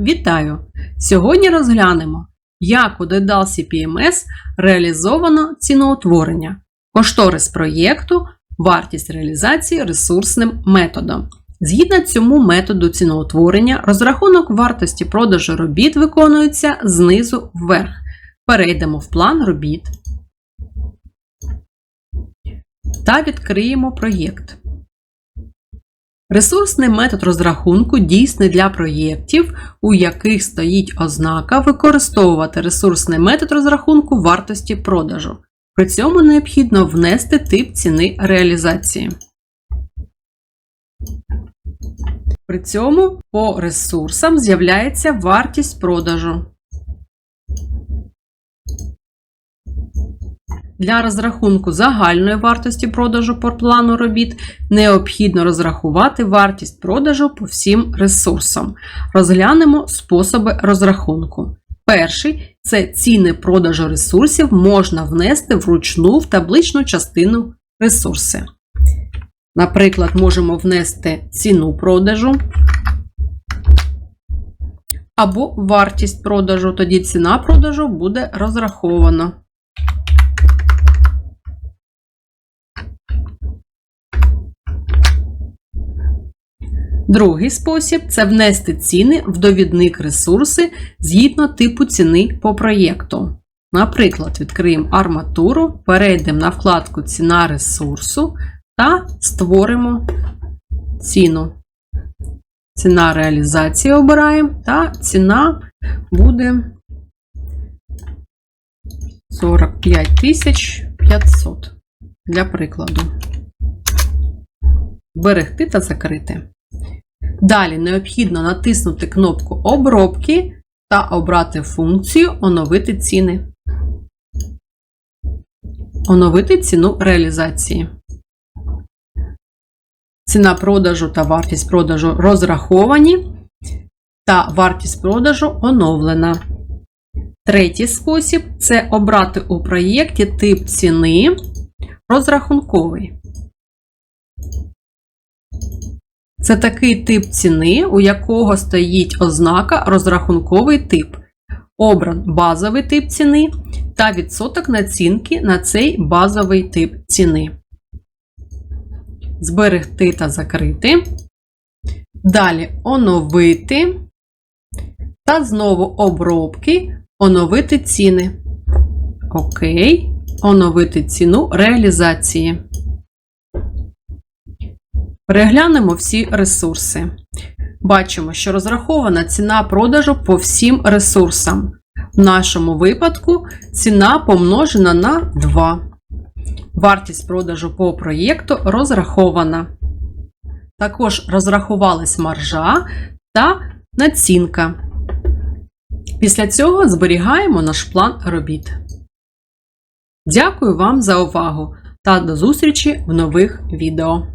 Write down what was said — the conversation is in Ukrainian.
Вітаю! Сьогодні розглянемо, як у Dedal CPMS реалізовано ціноутворення, кошторис проєкту, вартість реалізації ресурсним методом. Згідно цьому методу ціноутворення, розрахунок вартості продажу робіт виконується знизу вверх. Перейдемо в план робіт та відкриємо проєкт. Ресурсний метод розрахунку дійсний для проєктів, у яких стоїть ознака використовувати ресурсний метод розрахунку вартості продажу. При цьому необхідно внести тип ціни реалізації. При цьому по ресурсам з'являється вартість продажу. Для розрахунку загальної вартості продажу по плану робіт необхідно розрахувати вартість продажу по всім ресурсам. Розглянемо способи розрахунку. Перший це ціни продажу ресурсів можна внести вручну в табличну частину ресурси. Наприклад, можемо внести ціну продажу або вартість продажу, тоді ціна продажу буде розрахована. Другий спосіб це внести ціни в довідник ресурси згідно типу ціни по проєкту. Наприклад, відкриємо арматуру, перейдемо на вкладку Ціна ресурсу та створимо ціну. Ціна реалізації обираємо, та ціна буде 45 500 для прикладу. Берегти та закрити. Далі необхідно натиснути кнопку Обробки та обрати функцію Оновити ціни. Оновити ціну реалізації. Ціна продажу та вартість продажу розраховані, та вартість продажу оновлена. Третій спосіб це обрати у проєкті тип ціни розрахунковий. Це такий тип ціни, у якого стоїть ознака розрахунковий тип. Обран базовий тип ціни та відсоток націнки на цей базовий тип ціни. Зберегти та закрити. Далі оновити. Та знову обробки, оновити ціни. Окей. Оновити ціну реалізації. Переглянемо всі ресурси. Бачимо, що розрахована ціна продажу по всім ресурсам. В нашому випадку ціна помножена на 2. Вартість продажу по проєкту розрахована. Також розрахувалась маржа та націнка. Після цього зберігаємо наш план робіт. Дякую вам за увагу та до зустрічі в нових відео.